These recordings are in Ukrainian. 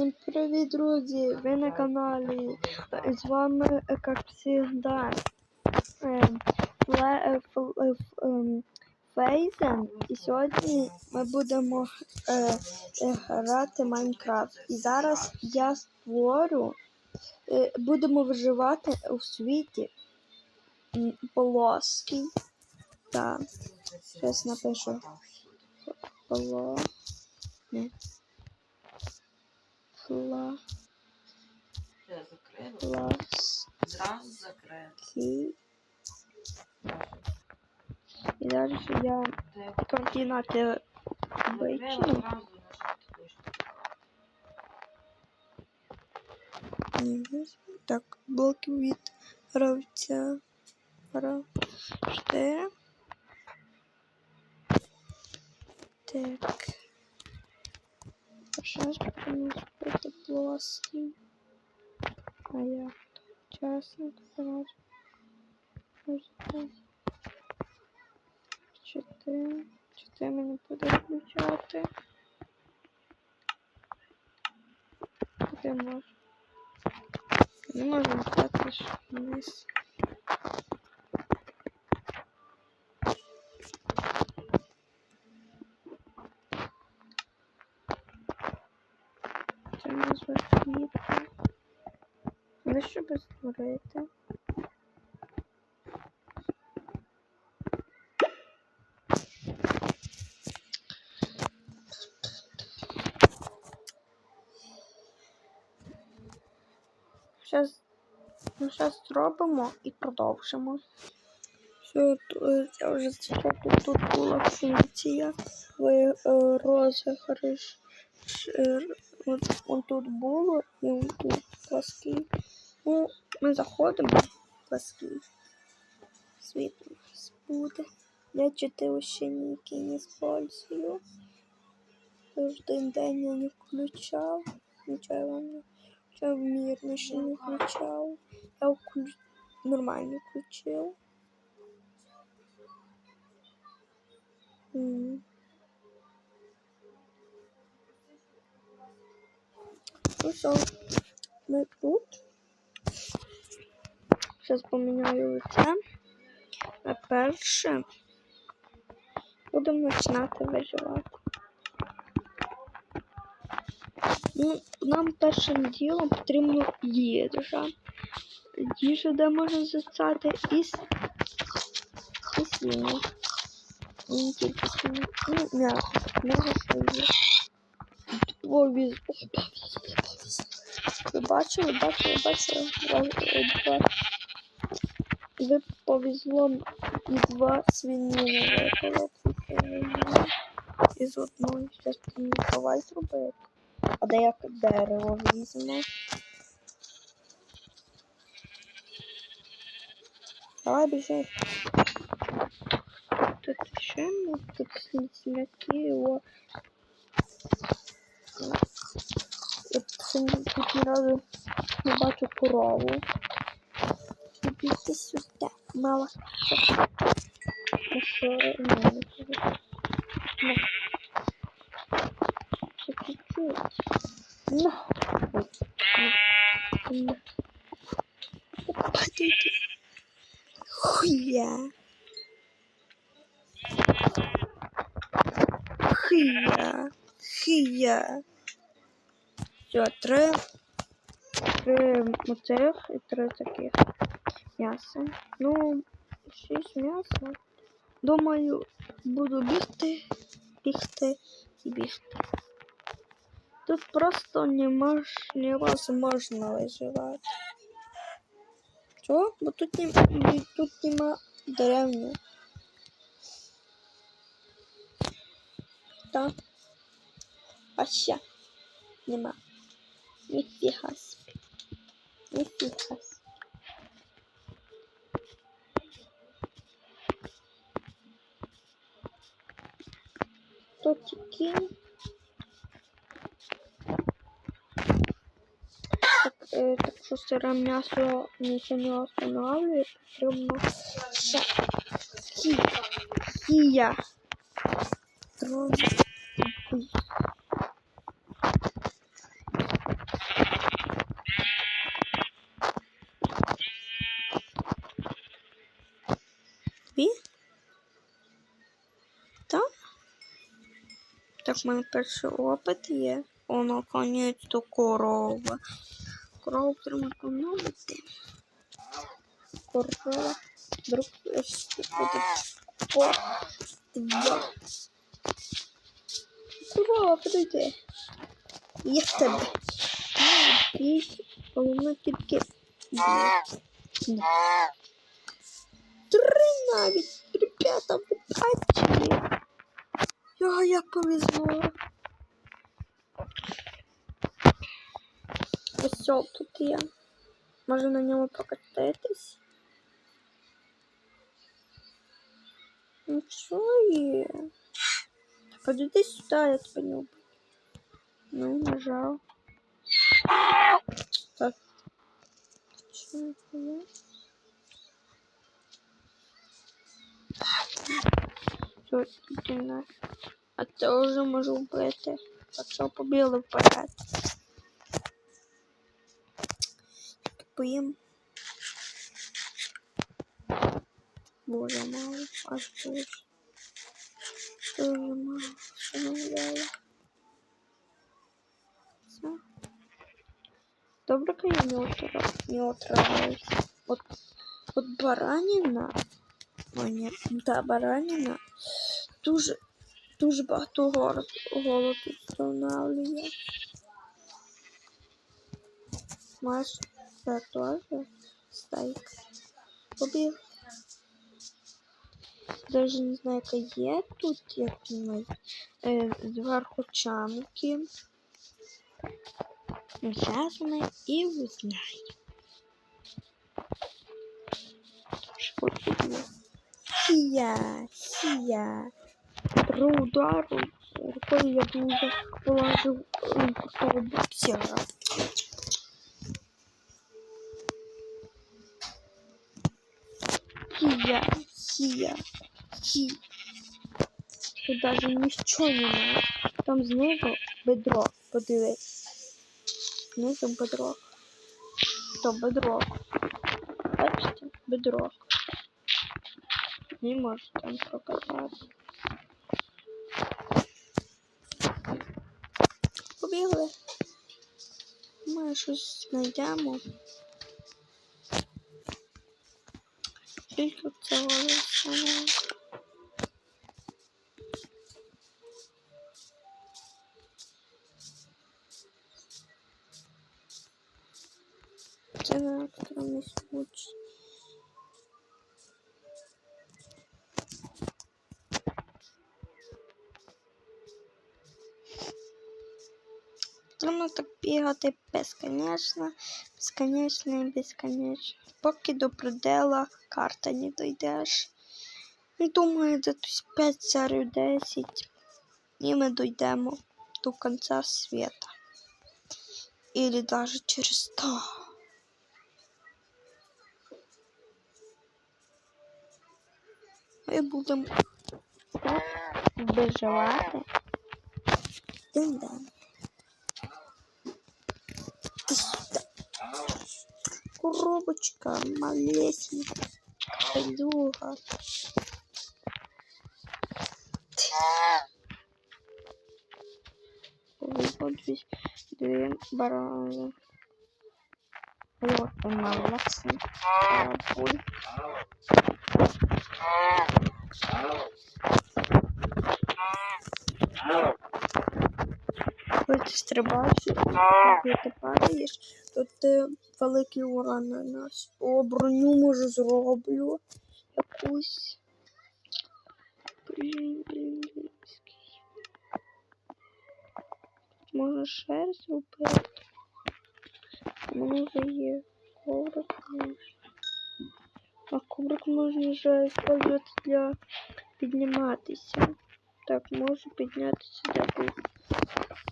Всім привіт, друзі! Ви на каналі. Е, З вами, е, як завжди, е, ем, Фейзен. І сьогодні ми будемо грати Майнкрафт. І зараз я створю, будемо виживати у світі полоски. Так, зараз напишу. Поло. Фла. Все закрила. Пласки. Зразу закрила. І далі я Ти координати. Мгм. Так, блоки від гравця. Гравця. Так. Будемо зробити плоский. А я чесно зараз. Чотири. Чотири мені буде включати. Де можна? Не можемо стати вниз. Але що би створити? Зараз зробимо і продовжимо. Все, я вже зроблю. Тут була функція в е, розіграш. Е, тут було і тут плаский. Ну, ми заходимо плаский. Нас буде. Я чотири ще ніякі не использую. Кожен день я не включав. Нічого я вам включав. Мирно ще не включав. Я вклю... нормально включил. М. Ну що, ми тут. Зараз поміняю лице. А перше будемо починати виживати. Ну, нам першим ділом потрібно їжа їжу, де можна застати, і, і свині. І не тільки свині. Ну, м'ясо. М'ясо свині. О, віз. Ви бачили, бачили, бачили? Ви повезло і два свинини. Із одної. Зараз не давай зробити. А де як дерево візьмемо? Давай біжи. Тут ще ми тут сніки, о. Я тут ні разу не бачу корову. Ну. Ой. Ну. Ну. Хуя. Хия. Хия. Все, три. Три оцих і три таких м'яса. Ну, шість м'яса. Думаю, буду бігти, бігти і бігти. Тут просто не мож, невозможно виживати. Чого? Бо тут, не, тут нема деревні. Так. А нема. Ніфіга собі. Ніфіга собі. Тут тільки так, е, так що сире м'ясо нічого не останавливає, потрібно ще хі, Так, в мене перший опит є. О, наконець-то корова. Корова треба економити. Корова. Вдруг ще буде по два. Корова, прийди. Я в тебе. Більше, головне тільки Три навіть. Ребята, ви бачили? Його як повезло. Ось тут є. Може на ньому прокатитись? Ну що є? Подойди сюди, я тебе не убью. Ну, нажал. Так. Что это? Все, иди на. А це вже можу вбити. Так що побігли вперед. Поїм. Боже мало, аж дуже. Дуже мало. Встановляю. Все. Добре, я не, отра... не отравилась. От, от бараніна. О, ні, та бараніна дуже, дуже багато голод, голоду встановлює. Маєш це теж стейк. Побіг. Даже не знаю, яка є тут, як думаю. Е, зверху чанки. Зараз ми і узнаємо. Що тут є? Сія, сія. Про удару рукою я дуже положив крутого боксера. Сія, сія, сі. Тут даже нічого немає. Там знизу бедро, подивись. Знизу бедро. То бедро. Бачите? Бедро. Не може там показати. Побігли. Ми щось знайдемо. Скільки цього лише? Це на електронний случай. Потрібно так бігати безконечно, безконечно і безконечно. Поки до предела карта не дойдеш. Ну, Думаю, за 5 царів 10 і ми дійдемо до кінця світа. Или даже через 100. Ми будемо виживати. Дин-дан. коробочка малесенькая. Кайдуга. Вот здесь две бараны. Вот он молодцы. Боль. Hello. Коли ти стрибаєш, коли ти падаєш, то ти великий урон наносиш. О, броню може зроблю якусь. Блін, блін, блін. Можна шерсть зробити. Може є коврик. А коврик можна вже использувати для підніматися. Так, можу піднятися для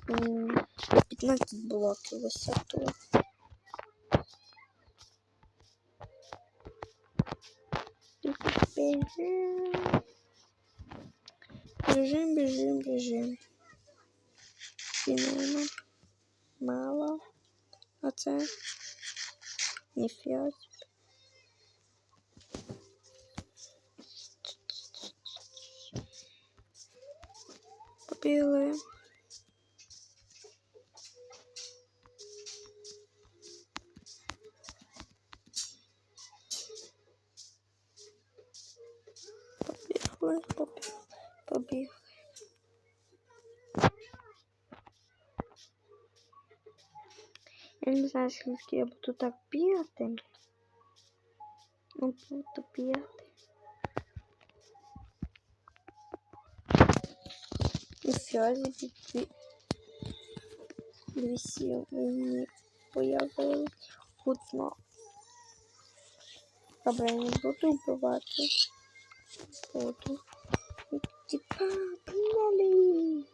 15 блоків висоту. бежим бежим, бежим, бежим Фінально. Мало. А це не. Побігли. побігли, побігли. Я не знаю, скільки я буду так бігати. Ну, буду бігати. І все, дві, дві, дві сіли мені появились. Одна. Добре, я не буду вбивати. Буду. Типа, погнали!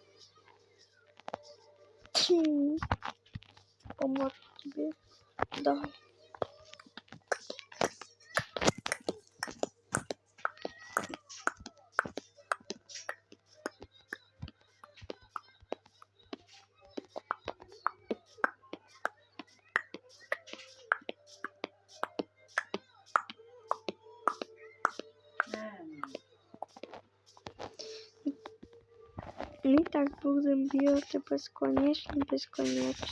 Хм. Поможу тебе. Давай. Ем, Ми так будемо бігати безконечно, безконечно.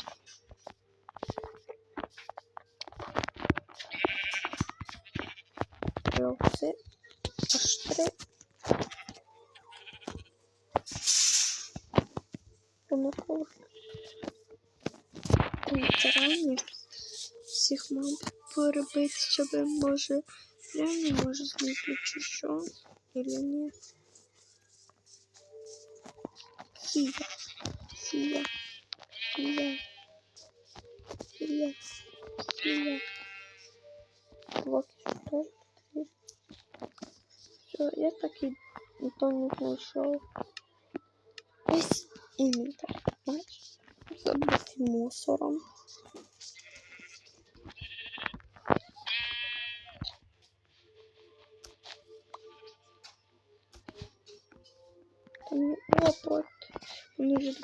Все. Аж три. Помилково. Ветеранів всіх мав перебити, щоб може реально може знайти чи или ні. Сія. Сія. Сія. Сія. Сія. Вот что. Все, я так и никто не нашел. Весь инвентарь, знаешь, забытый мусором.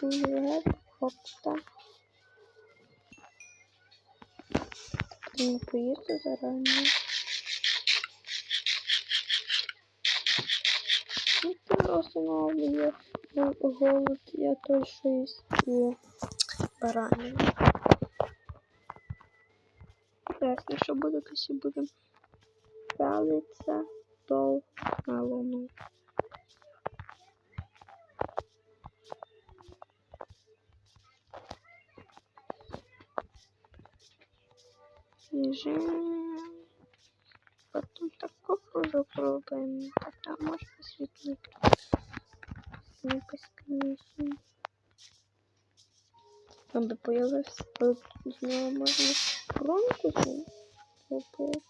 У них же другий ряд. Вот так. Не поїду зарані. Ну, це останавливає е, голод, я той, що їсть і баранину. Ясно, що буду, якщо будемо пялитися довго на луну. Біжимо. Потім таку уже пробуємо. Тогда може посвітлити. Не безконечно. Там би появився. З нього можна громко зробити.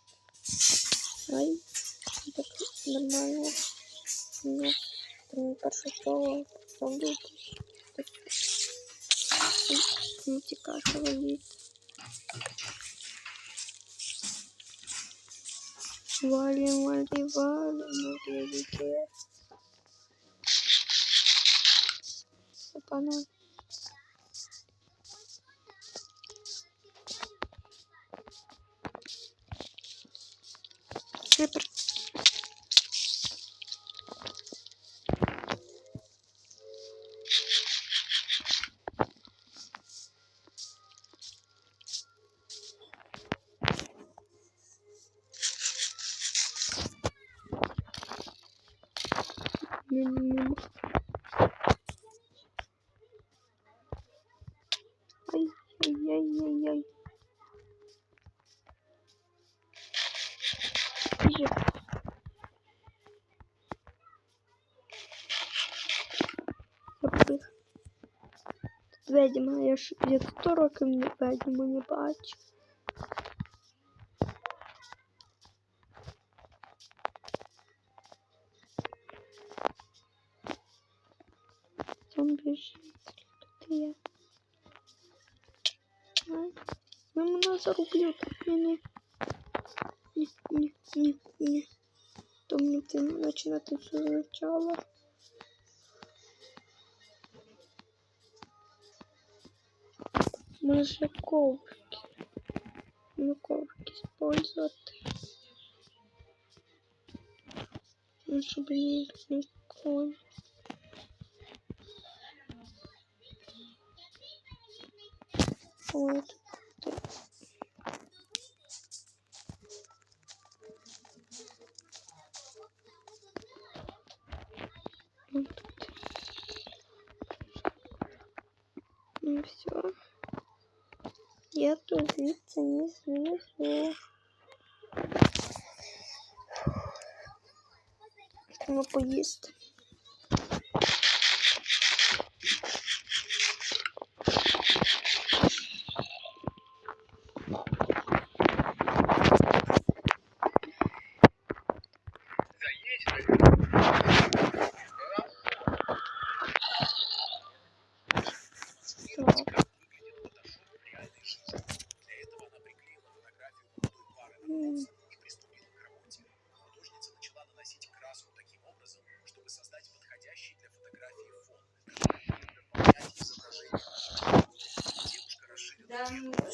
Ай, так нормально. Ну, там перше слово зроблю. Не тікати валіти. Валим, валим, валим, Şövalyem var diye bağırma gerekiyor. Bana Creeper ай, ай. Біжи. Забив. Тут ведьма, я ж я 100 років не ведьму не бачу. Там біжить. Тут я. Ай, Ви мене зарублють. Ні, ні. Ні, ні, ні, ні. То мені ти починати все спочатку. Може коврики. Ну, коврики использовать. Ну, чтобы не никакой. Вот тут. Ну все. Я тут звідси не слізу. Треба поїсти.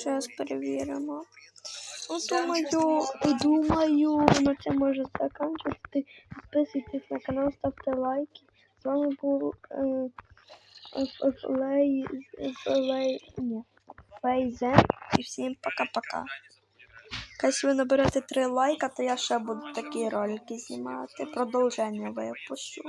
Зараз перевіримо. Ну, думаю, думаю, на це може закінчити. Підписуйтесь на канал, ставте лайки. З вами був е, Фейзен. І всім пока-пока. Якщо ви наберете 3 лайка, то я ще буду такі ролики знімати. Продовження випущу.